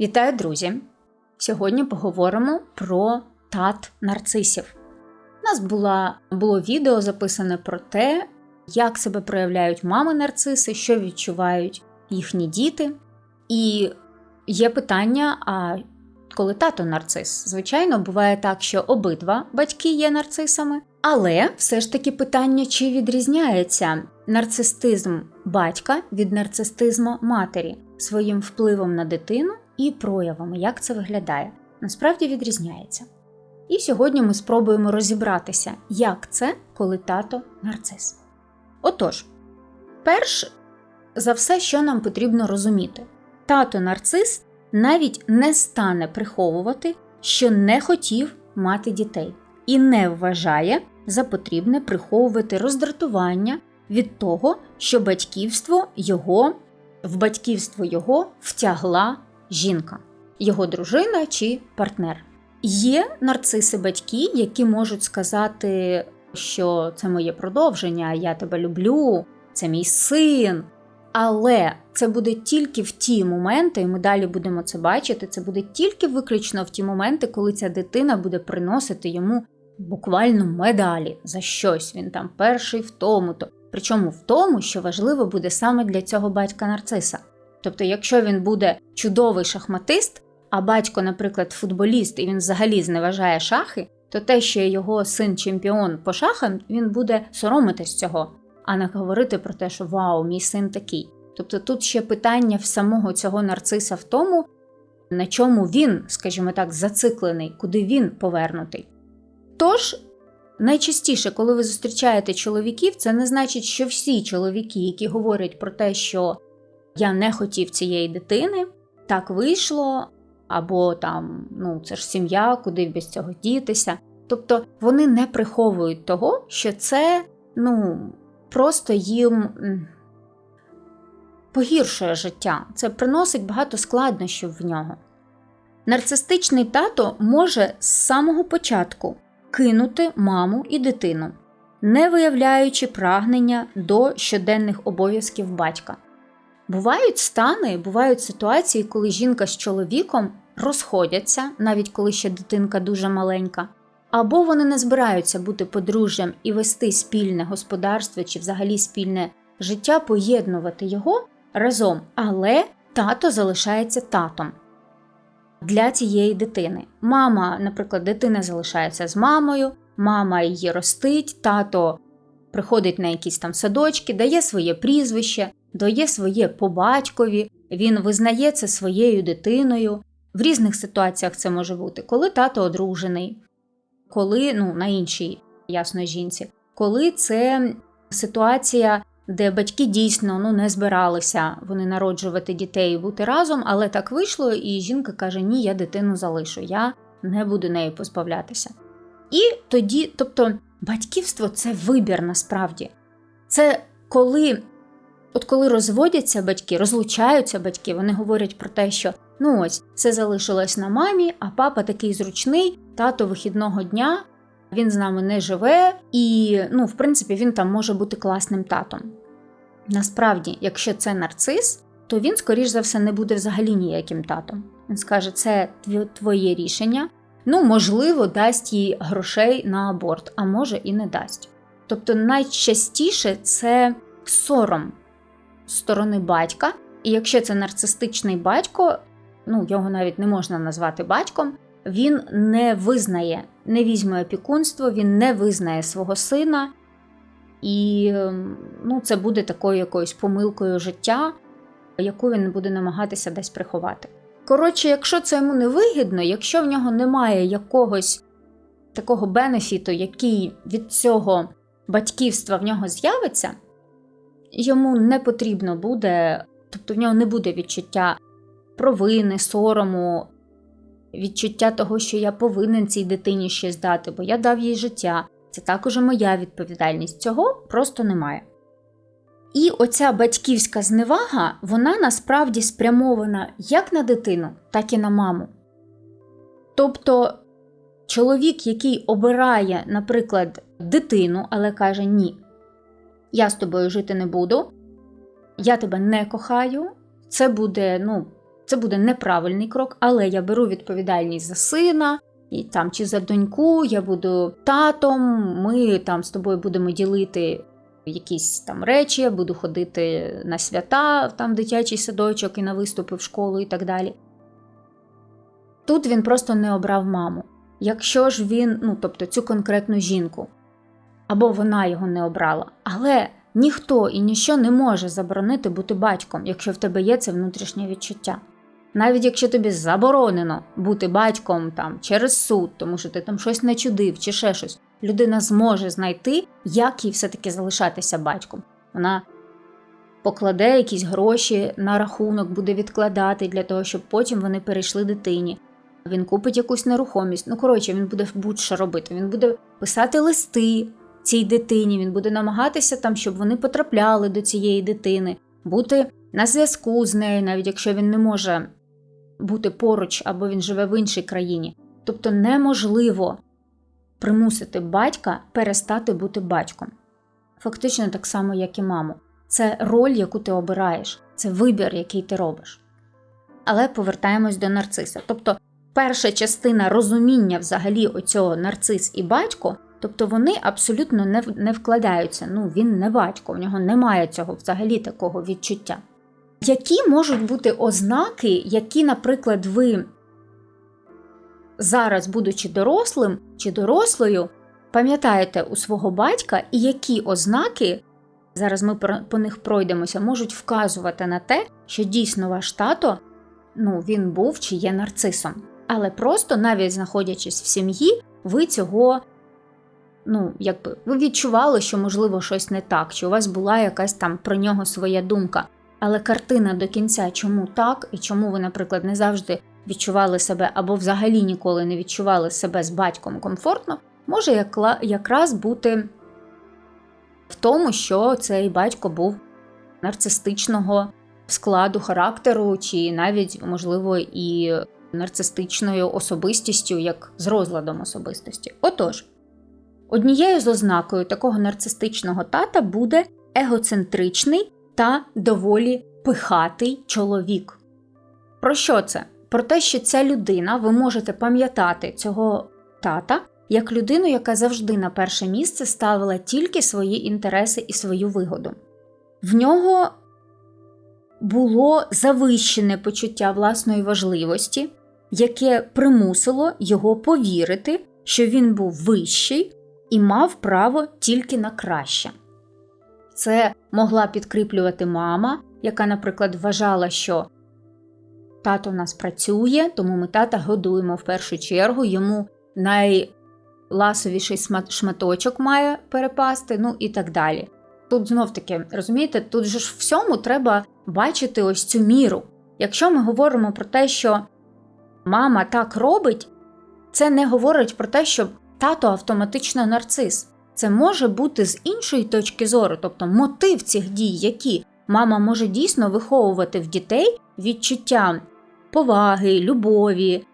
Вітаю, друзі! Сьогодні поговоримо про тат нарцисів. У нас була, було відео записане про те, як себе проявляють мами нарциси, що відчувають їхні діти. І є питання: а коли тато нарцис? Звичайно, буває так, що обидва батьки є нарцисами, але все ж таки питання, чи відрізняється нарцистизм батька від нарцистизму матері своїм впливом на дитину і проявами, як це виглядає, насправді відрізняється. І сьогодні ми спробуємо розібратися, як це, коли тато нарцис. Отож, перш за все, що нам потрібно розуміти, тато нарцис навіть не стане приховувати, що не хотів мати дітей, і не вважає за потрібне приховувати роздратування від того, що батьківство його в батьківство його втягла жінка, його дружина чи партнер. Є нарциси батьки, які можуть сказати, що це моє продовження, я тебе люблю, це мій син. Але це буде тільки в ті моменти, і ми далі будемо це бачити. Це буде тільки виключно в ті моменти, коли ця дитина буде приносити йому буквально медалі за щось. Він там перший в тому-то. Причому в тому, що важливо буде саме для цього батька нарциса. Тобто, якщо він буде чудовий шахматист, а батько, наприклад, футболіст, і він взагалі зневажає шахи, то те, що його син чемпіон по шахам, він буде соромитись цього, а не говорити про те, що вау, мій син такий. Тобто тут ще питання в самого цього нарциса в тому, на чому він, скажімо так, зациклений, куди він повернутий. Тож, найчастіше, коли ви зустрічаєте чоловіків, це не значить, що всі чоловіки, які говорять про те, що я не хотів цієї дитини, так вийшло, або там, ну, це ж сім'я, куди без цього дітися. Тобто вони не приховують того, що це ну, просто їм погіршує життя, це приносить багато складнощів в нього. Нарцистичний тато може з самого початку кинути маму і дитину, не виявляючи прагнення до щоденних обов'язків батька. Бувають стани, бувають ситуації, коли жінка з чоловіком розходяться, навіть коли ще дитинка дуже маленька, або вони не збираються бути подружжям і вести спільне господарство чи взагалі спільне життя, поєднувати його разом, але тато залишається татом для цієї дитини. Мама, наприклад, дитина залишається з мамою, мама її ростить, тато приходить на якісь там садочки, дає своє прізвище дає своє по батькові, він визнає це своєю дитиною. В різних ситуаціях це може бути, коли тато одружений, коли ну, на іншій ясно жінці, коли це ситуація, де батьки дійсно ну, не збиралися вони народжувати дітей і бути разом, але так вийшло, і жінка каже: Ні, я дитину залишу, я не буду нею позбавлятися. І тоді, тобто, батьківство це вибір насправді. Це коли От коли розводяться батьки, розлучаються батьки, вони говорять про те, що ну ось це залишилось на мамі, а папа такий зручний, тато вихідного дня, він з нами не живе, і, ну, в принципі, він там може бути класним татом. Насправді, якщо це нарцис, то він, скоріш за все, не буде взагалі ніяким татом. Він скаже, це твоє рішення. Ну, можливо, дасть їй грошей на аборт, а може і не дасть. Тобто найчастіше це сором сторони батька, і якщо це нарцистичний батько, ну його навіть не можна назвати батьком, він не визнає, не візьме опікунство, він не визнає свого сина, і ем, ну, це буде такою якоюсь помилкою життя, яку він буде намагатися десь приховати. Коротше, якщо це йому не вигідно, якщо в нього немає якогось такого бенефіту, який від цього батьківства в нього з'явиться, йому не потрібно буде, тобто в нього не буде відчуття провини, сорому, відчуття того, що я повинен цій дитині щось дати, бо я дав їй життя. Це також моя відповідальність. Цього просто немає. І оця батьківська зневага, вона насправді спрямована як на дитину, так і на маму. Тобто чоловік, який обирає, наприклад, дитину, але каже, ні, я з тобою жити не буду, я тебе не кохаю. Це буде, ну, Це буде неправильний крок, але я беру відповідальність за сина і там чи за доньку, я буду татом, ми там з тобою будемо ділити якісь там речі, я буду ходити на свята, там дитячий садочок і на виступи в школу і так далі. Тут він просто не обрав маму. Якщо ж він, ну тобто цю конкретну жінку, або вона його не обрала, але ніхто і ніщо не може заборонити бути батьком, якщо в тебе є це внутрішнє відчуття. Навіть якщо тобі заборонено бути батьком там через суд, тому що ти там щось начудив чи ще щось, людина зможе знайти, як їй все-таки залишатися батьком. Вона покладе якісь гроші на рахунок, буде відкладати для того, щоб потім вони перейшли дитині. Він купить якусь нерухомість. Ну, коротше, він буде будь-що робити. Він буде писати листи цій дитині, він буде намагатися там, щоб вони потрапляли до цієї дитини, бути на зв'язку з нею, навіть якщо він не може бути поруч або він живе в іншій країні. Тобто неможливо примусити батька перестати бути батьком. Фактично так само, як і маму. Це роль, яку ти обираєш, це вибір, який ти робиш. Але повертаємось до нарциса. Тобто, перша частина розуміння взагалі оцього нарцис і батько, тобто вони абсолютно не не вкладаються. Ну, він не батько, в нього немає цього взагалі такого відчуття. Які можуть бути ознаки, які, наприклад, ви зараз, будучи дорослим чи дорослою, пам'ятаєте у свого батька, і які ознаки, зараз ми по них пройдемося, можуть вказувати на те, що дійсно ваш тато ну, він був чи є нарцисом. Але просто, навіть знаходячись в сім'ї, ви цього, ну, якби ви відчували, що, можливо, щось не так, чи у вас була якась там про нього своя думка. Але картина до кінця, чому так, і чому ви, наприклад, не завжди відчували себе або взагалі ніколи не відчували себе з батьком комфортно, може якраз бути в тому, що цей батько був нарцистичного складу характеру, чи навіть, можливо, і нарцистичною особистістю, як з розладом особистості. Отож, однією з ознакою такого нарцистичного тата буде егоцентричний та доволі пихатий чоловік. Про що це? Про те, що ця людина, ви можете пам'ятати цього тата як людину, яка завжди на перше місце ставила тільки свої інтереси і свою вигоду. В нього було завищене почуття власної важливості, яке примусило його повірити, що він був вищий і мав право тільки на краще. Це могла підкріплювати мама, яка, наприклад, вважала, що тато нас працює, тому ми тата годуємо в першу чергу, йому найласовіший шматочок має перепасти, ну і так далі. Тут знов таки, розумієте, тут же ж всьому треба бачити ось цю міру. Якщо ми говоримо про те, що мама так робить, це не говорить про те, що тато автоматично нарцис. Це може бути з іншої точки зору, тобто мотив цих дій, які мама може дійсно виховувати в дітей відчуття поваги, любові,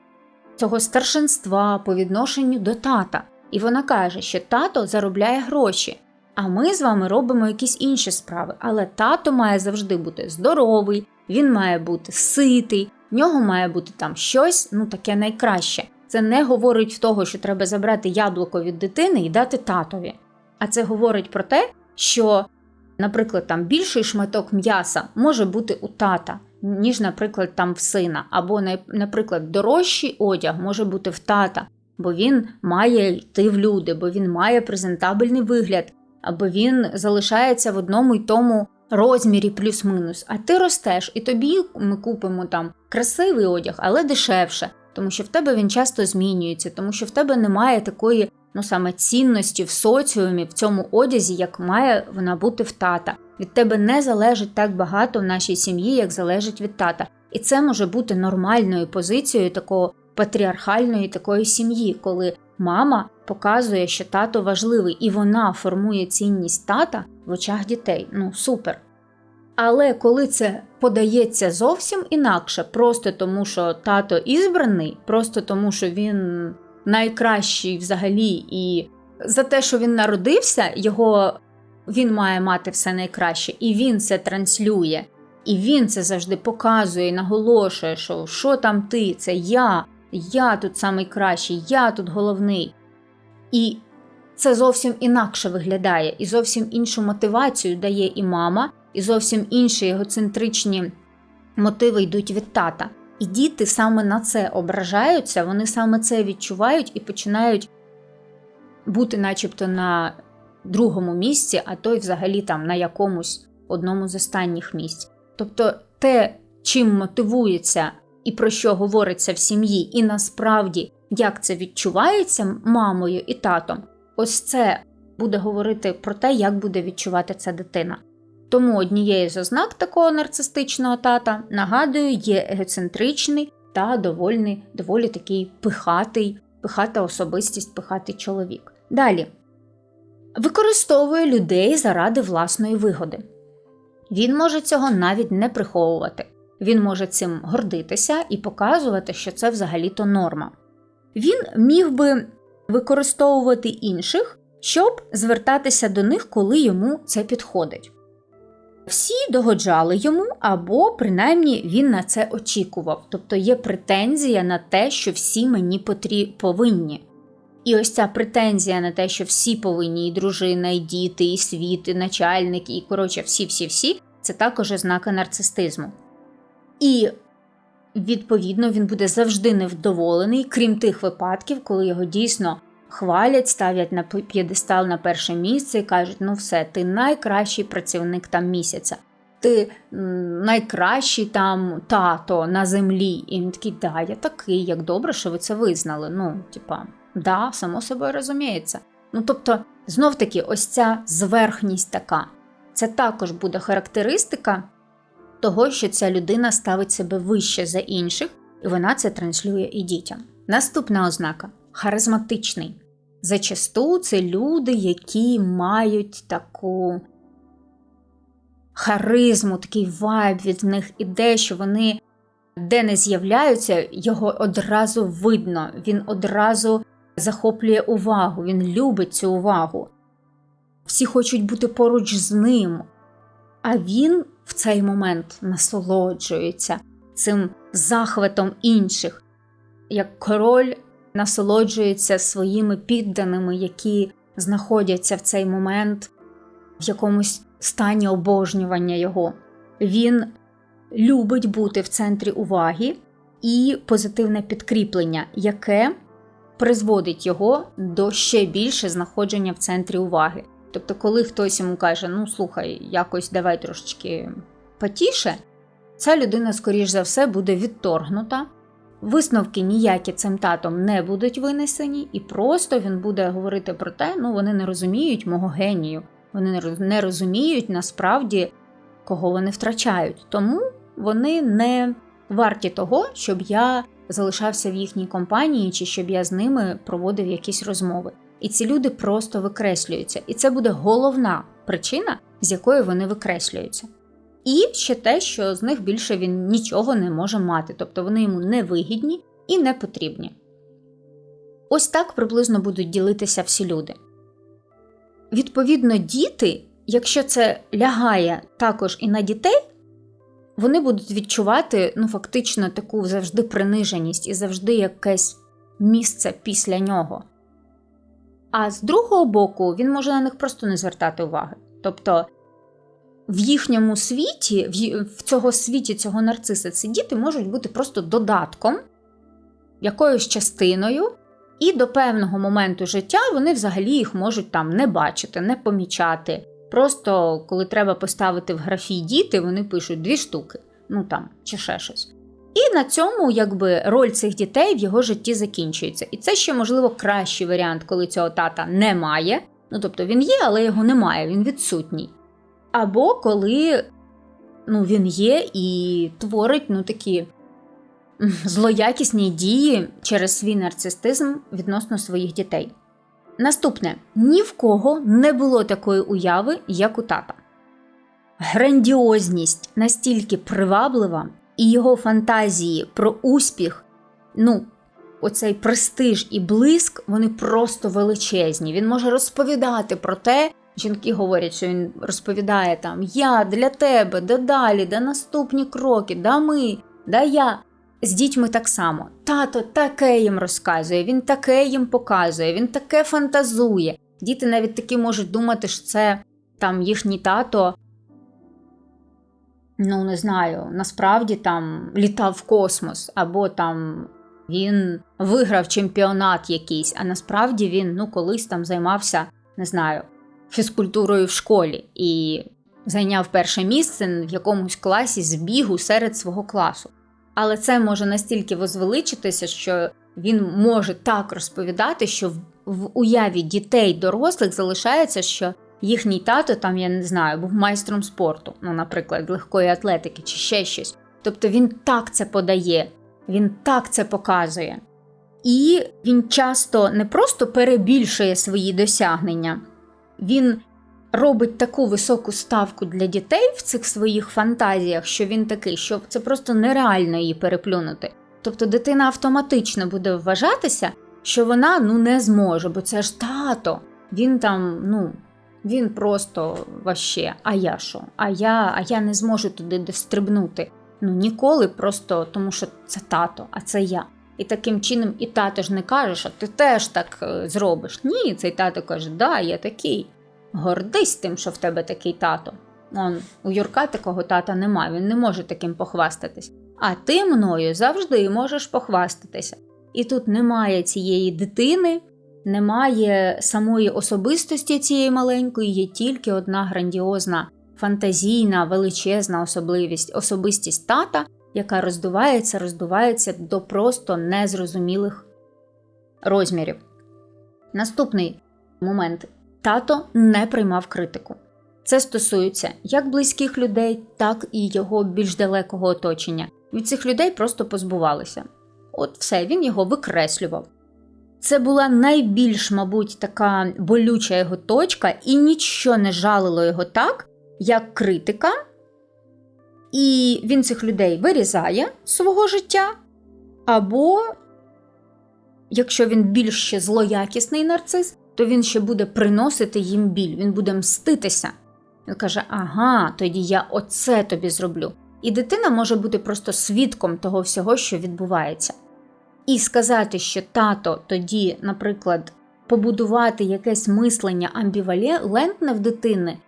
цього старшинства по відношенню до тата. І вона каже, що тато заробляє гроші, а ми з вами робимо якісь інші справи. Але тато має завжди бути здоровий, він має бути ситий, в нього має бути там щось, ну таке найкраще. Це не говорить того, що треба забрати яблуко від дитини і дати татові. А це говорить про те, що, наприклад, там більший шматок м'яса може бути у тата, ніж, наприклад, там в сина. Або, наприклад, дорожчий одяг може бути в тата, бо він має йти в люди, бо він має презентабельний вигляд, або він залишається в одному й тому розмірі плюс-минус. А ти ростеш, і тобі ми купимо там красивий одяг, але дешевше тому що в тебе він часто змінюється, тому що в тебе немає такої ну саме цінності в соціумі, в цьому одязі, як має вона бути в тата. Від тебе не залежить так багато в нашій сім'ї, як залежить від тата. І це може бути нормальною позицією такого патріархальної такої сім'ї, коли мама показує, що тато важливий, і вона формує цінність тата в очах дітей. Ну супер. Але коли це подається зовсім інакше, просто тому, що тато ізбраний, просто тому, що він найкращий взагалі, і за те, що він народився, його він має мати все найкраще, і він це транслює І він це завжди показує наголошує, що що там ти, це я, я тут найкращий, я тут головний. І це зовсім інакше виглядає, і зовсім іншу мотивацію дає і мама, і зовсім інші егоцентричні мотиви йдуть від тата. І діти саме на це ображаються, вони саме це відчувають і починають бути, начебто, на другому місці, а то й взагалі там на якомусь одному з останніх місць. Тобто те, чим мотивується і про що говориться в сім'ї, і насправді як це відчувається мамою і татом, ось це буде говорити про те, як буде відчувати ця дитина. Тому однією з ознак такого нарцистичного тата, нагадую, є егоцентричний та довольний, доволі такий пихатий, пихата особистість, пихатий чоловік. Далі використовує людей заради власної вигоди. Він може цього навіть не приховувати. Він може цим гордитися і показувати, що це взагалі-то норма. Він міг би використовувати інших, щоб звертатися до них, коли йому це підходить. Всі догоджали йому, або принаймні він на це очікував, тобто є претензія на те, що всі мені потрі... повинні. І ось ця претензія на те, що всі повинні, і дружина, і діти, і світ, і начальник, і коротше, всі-всі-всі, це також ознака нарцистизму. І, відповідно, він буде завжди невдоволений, крім тих випадків, коли його дійсно хвалять, ставлять на п'єдестал на перше місце і кажуть: ну все, ти найкращий працівник там місяця, ти найкращий там тато на землі. І він такий, да, я такий, як добре, що ви це визнали. Ну, типа, да, само собою розуміється. Ну тобто, знов таки, ось ця зверхність така. Це також буде характеристика того, що ця людина ставить себе вище за інших, і вона це транслює і дітям. Наступна ознака харизматичний. Зачасту це люди, які мають таку харизму, такий вайб від них іде, що вони де не з'являються, його одразу видно, він одразу захоплює увагу, він любить цю увагу. Всі хочуть бути поруч з ним, а він в цей момент насолоджується цим захватом інших, як король насолоджується своїми підданими, які знаходяться в цей момент в якомусь стані обожнювання його. Він любить бути в центрі уваги і позитивне підкріплення, яке призводить його до ще більше знаходження в центрі уваги. Тобто, коли хтось йому каже, ну слухай, якось давай трошечки потіше, ця людина, скоріш за все, буде відторгнута. Висновки ніякі цим татом не будуть винесені, і просто він буде говорити про те, ну вони не розуміють мого генію, вони не розуміють насправді, кого вони втрачають. Тому вони не варті того, щоб я залишався в їхній компанії чи щоб я з ними проводив якісь розмови. І ці люди просто викреслюються. І це буде головна причина, з якої вони викреслюються. І ще те, що з них більше він нічого не може мати, тобто вони йому не вигідні і не потрібні. Ось так приблизно будуть ділитися всі люди. Відповідно, діти, якщо це лягає також і на дітей, вони будуть відчувати ну, фактично таку завжди приниженість і завжди якесь місце після нього. А з другого боку, він може на них просто не звертати уваги. Тобто в їхньому світі, в цього світі цього нарциса, ці діти можуть бути просто додатком, якоюсь частиною, і до певного моменту життя вони взагалі їх можуть там не бачити, не помічати. Просто коли треба поставити в графі діти, вони пишуть дві штуки, ну там, чи ще щось. І на цьому якби роль цих дітей в його житті закінчується. І це ще, можливо, кращий варіант, коли цього тата немає. Ну тобто він є, але його немає, він відсутній. Або коли ну, він є і творить ну, такі злоякісні дії через свій нарцистизм відносно своїх дітей. Наступне ні в кого не було такої уяви, як у тата. Грандіозність настільки приваблива, і його фантазії про успіх, ну, оцей престиж і блиск, вони просто величезні. Він може розповідати про те, жінки говорять, що він розповідає там Я для тебе, да далі, да наступні кроки, да ми, да я. З дітьми так само. Тато таке їм розказує, він таке їм показує, він таке фантазує. Діти навіть такі можуть думати, що це там їхній тато, ну не знаю, насправді там літав в космос, або там він виграв чемпіонат якийсь, а насправді він ну колись там займався, не знаю, фізкультурою в школі і зайняв перше місце в якомусь класі з бігу серед свого класу. Але це може настільки возвеличитися, що він може так розповідати, що в, в уяві дітей, дорослих залишається, що їхній тато, там, я не знаю, був майстром спорту, ну, наприклад, легкої атлетики чи ще щось. Тобто він так це подає, він так це показує. І він часто не просто перебільшує свої досягнення, він робить таку високу ставку для дітей в цих своїх фантазіях, що він такий, що це просто нереально її переплюнути. Тобто дитина автоматично буде вважатися, що вона ну не зможе, бо це ж тато. Він там, ну, він просто ваще, а я що? А я, а я не зможу туди дострибнути. Ну ніколи, просто тому що це тато, а це я. І таким чином і тато ж не каже, що ти теж так е, зробиш. Ні, цей тато каже, да, я такий. Гордись тим, що в тебе такий тато. Он, у Юрка такого тата немає, він не може таким похвастатись. А ти мною завжди можеш похвастатися. І тут немає цієї дитини, немає самої особистості цієї маленької, є тільки одна грандіозна, фантазійна, величезна особливість, особистість тата, яка роздувається, роздувається до просто незрозумілих розмірів. Наступний момент тато не приймав критику. Це стосується як близьких людей, так і його більш далекого оточення. Від цих людей просто позбувалися. От все, він його викреслював. Це була найбільш, мабуть, така болюча його точка, і нічого не жалило його так, як критика. І він цих людей вирізає свого життя. Або, якщо він більш ще злоякісний нарцис, то він ще буде приносити їм біль, він буде мститися. Він каже: Ага, тоді я оце тобі зроблю. І дитина може бути просто свідком того всього, що відбувається. І сказати, що тато тоді, наприклад, побудувати якесь мислення амбівалентне в дитини,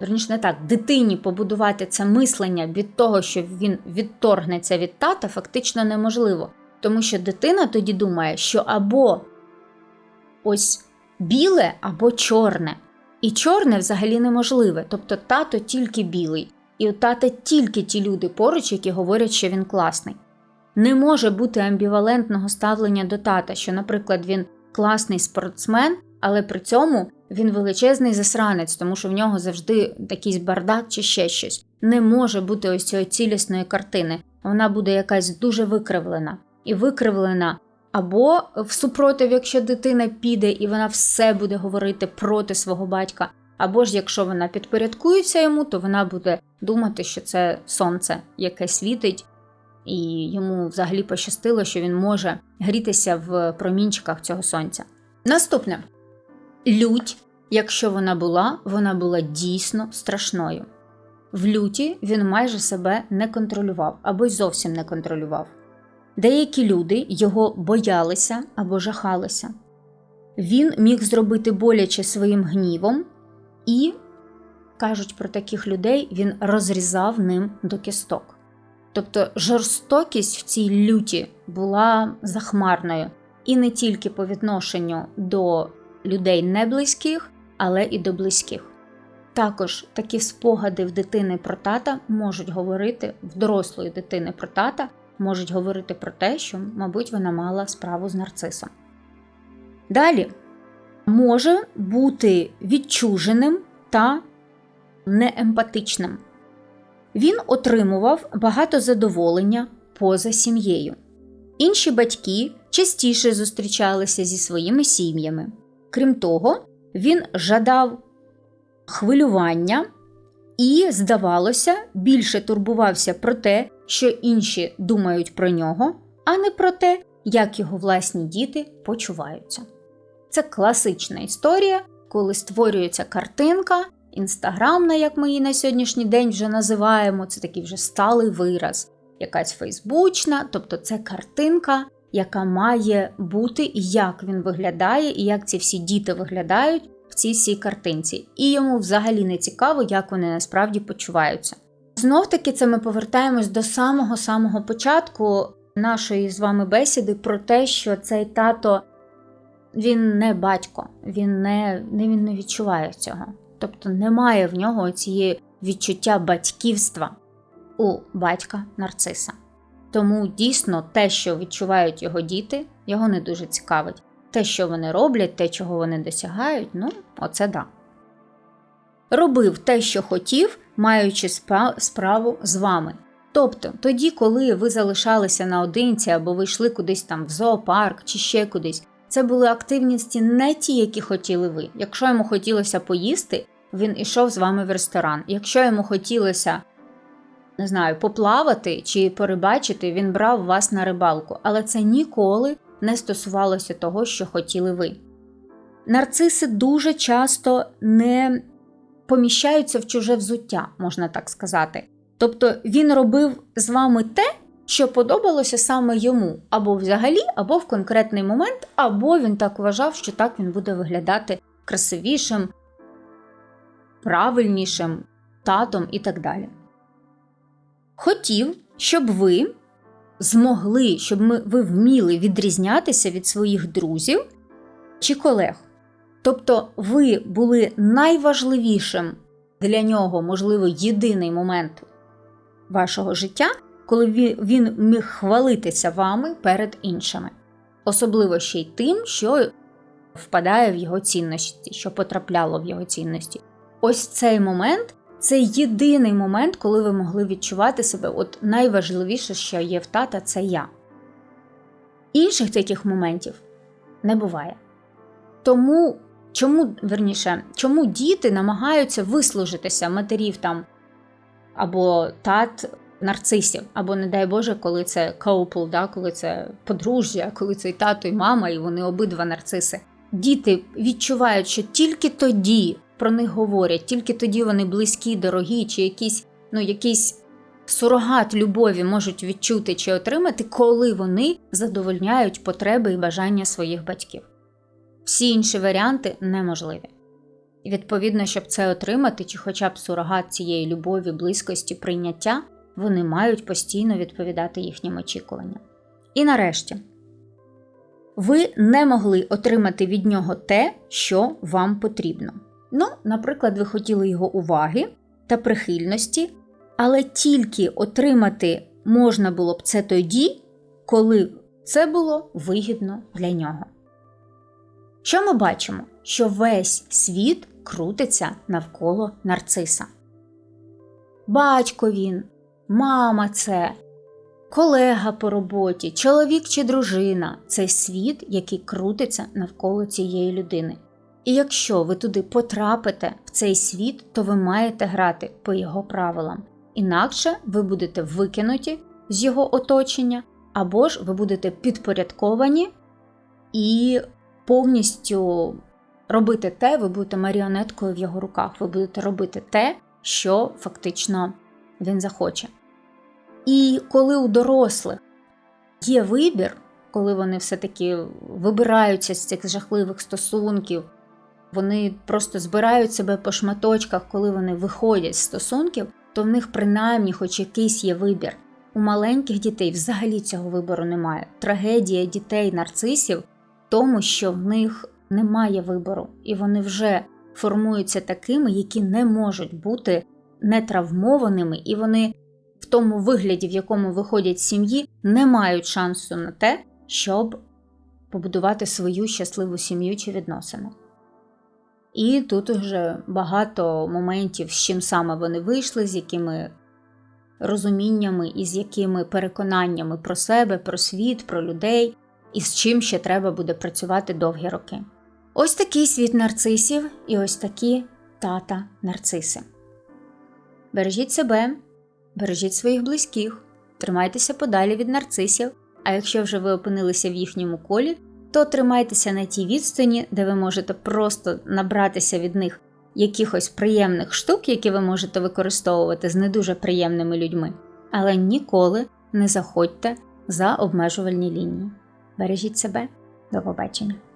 верніше не так, дитині побудувати це мислення від того, що він відторгнеться від тата, фактично неможливо. Тому що дитина тоді думає, що або ось біле, або чорне. І чорне взагалі неможливе, тобто тато тільки білий, і у тата тільки ті люди поруч, які говорять, що він класний. Не може бути амбівалентного ставлення до тата, що, наприклад, він класний спортсмен, але при цьому він величезний засранець, тому що в нього завжди якийсь бардак чи ще щось. Не може бути ось цієї цілісної картини. Вона буде якась дуже викривлена. І викривлена або в супротив, якщо дитина піде і вона все буде говорити проти свого батька. Або ж якщо вона підпорядкується йому, то вона буде думати, що це сонце, яке світить, і йому взагалі пощастило, що він може грітися в промінчиках цього сонця. Наступне лють, якщо вона була, вона була дійсно страшною. В люті він майже себе не контролював або й зовсім не контролював. Деякі люди його боялися або жахалися. Він міг зробити боляче своїм гнівом, і, кажуть про таких людей, він розрізав ним до кісток. Тобто жорстокість в цій люті була захмарною і не тільки по відношенню до людей неблизьких, але і до близьких. Також такі спогади в дитини про тата можуть говорити в дорослої дитини про тата, можуть говорити про те, що, мабуть, вона мала справу з нарцисом. Далі може бути відчуженим та неемпатичним. Він отримував багато задоволення поза сім'єю. Інші батьки частіше зустрічалися зі своїми сім'ями. Крім того, він жадав хвилювання і, здавалося, більше турбувався про те, що інші думають про нього, а не про те, як його власні діти почуваються. Це класична історія, коли створюється картинка, інстаграмна, як ми її на сьогоднішній день вже називаємо, це такий вже сталий вираз, якась фейсбучна, тобто це картинка, яка має бути, як він виглядає, і як ці всі діти виглядають в цій всій картинці. І йому взагалі не цікаво, як вони насправді почуваються. Знов таки, це ми повертаємось до самого-самого початку нашої з вами бесіди про те, що цей тато він не батько, він не, він не відчуває цього. Тобто немає в нього цієї відчуття батьківства у батька нарциса. Тому дійсно те, що відчувають його діти, його не дуже цікавить. Те, що вони роблять, те, чого вони досягають, ну, оце да. Робив те, що хотів, маючи справу з вами. Тобто, тоді, коли ви залишалися наодинці або ви йшли кудись там в зоопарк чи ще кудись, це були активності не ті, які хотіли ви. Якщо йому хотілося поїсти, він ішов з вами в ресторан. Якщо йому хотілося, не знаю, поплавати чи порибачити, він брав вас на рибалку. Але це ніколи не стосувалося того, що хотіли ви. Нарциси дуже часто не поміщаються в чуже взуття, можна так сказати. Тобто він робив з вами те, що подобалося саме йому, або взагалі, або в конкретний момент, або він так вважав, що так він буде виглядати красивішим, правильнішим татом і так далі. Хотів, щоб ви змогли, щоб ми, ви вміли відрізнятися від своїх друзів чи колег. Тобто ви були найважливішим для нього, можливо, єдиний момент вашого життя, коли він міг хвалитися вами перед іншими, особливо ще й тим, що впадає в його цінності, що потрапляло в його цінності. Ось цей момент це єдиний момент, коли ви могли відчувати себе. От найважливіше, що є в тата, це я. Інших таких моментів не буває. Тому чому верніше, чому діти намагаються вислужитися матерів там або тат нарцисів, або, не дай Боже, коли це коупл, да, коли це подружжя, коли це і тато, і мама, і вони обидва нарциси. Діти відчувають, що тільки тоді про них говорять, тільки тоді вони близькі, дорогі, чи якісь, ну, якийсь сурогат любові можуть відчути чи отримати, коли вони задовольняють потреби і бажання своїх батьків. Всі інші варіанти неможливі. І відповідно, щоб це отримати, чи хоча б сурогат цієї любові, близькості, прийняття, вони мають постійно відповідати їхнім очікуванням. І нарешті, ви не могли отримати від нього те, що вам потрібно. Ну, наприклад, ви хотіли його уваги та прихильності, але тільки отримати можна було б це тоді, коли це було вигідно для нього. Що ми бачимо? Що весь світ крутиться навколо нарциса. Батько він, мама це, колега по роботі, чоловік чи дружина це світ, який крутиться навколо цієї людини. І якщо ви туди потрапите в цей світ, то ви маєте грати по його правилам. Інакше ви будете викинуті з його оточення, або ж ви будете підпорядковані і повністю робити те, ви будете маріонеткою в його руках, ви будете робити те, що фактично він захоче. І коли у дорослих є вибір, коли вони все-таки вибираються з цих жахливих стосунків, вони просто збирають себе по шматочках, коли вони виходять з стосунків, то в них принаймні хоч якийсь є вибір. У маленьких дітей взагалі цього вибору немає. Трагедія дітей нарцисів в тому, що в них немає вибору, і вони вже формуються такими, які не можуть бути нетравмованими, і вони в тому вигляді, в якому виходять сім'ї, не мають шансу на те, щоб побудувати свою щасливу сім'ю чи відносини. І тут вже багато моментів, з чим саме вони вийшли, з якими розуміннями і з якими переконаннями про себе, про світ, про людей, і з чим ще треба буде працювати довгі роки. Ось такий світ нарцисів і ось такі тата нарциси. Бережіть себе, бережіть своїх близьких, тримайтеся подалі від нарцисів, а якщо вже ви опинилися в їхньому колі, то тримайтеся на тій відстані, де ви можете просто набратися від них якихось приємних штук, які ви можете використовувати з не дуже приємними людьми, але ніколи не заходьте за обмежувальні лінії. Бережіть себе, до побачення!